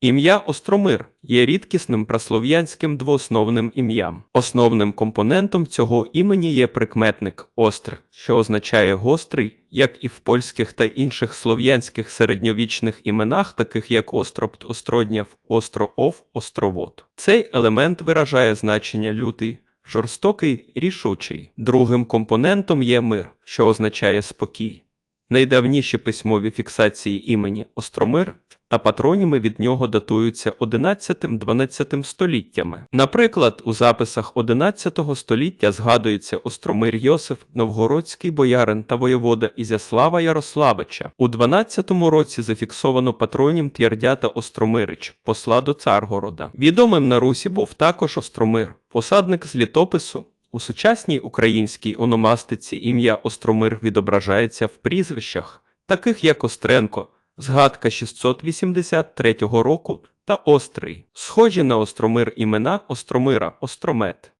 Ім'я Остромир є рідкісним праслов'янським двоосновним ім'ям. Основним компонентом цього імені є прикметник остр, що означає гострий, як і в польських та інших слов'янських середньовічних іменах, таких як Остропт, Остродняв, Остроов, Островод. Цей елемент виражає значення лютий, жорстокий, рішучий. Другим компонентом є мир, що означає спокій. Найдавніші письмові фіксації імені Остромир та патроніми від нього датуються 11-12 століттями. Наприклад, у записах 11 століття згадується Остромир Йосиф, новгородський боярин та воєвода Ізяслава Ярославича. У 12 році зафіксовано патронім Твердята Остромирич, посла до Царгорода. Відомим на Русі був також Остромир, посадник з літопису. У сучасній українській ономастиці ім'я Остромир відображається в прізвищах, таких як Остренко, згадка 683 року та Острий, схожі на Остромир імена Остромира, Остромет.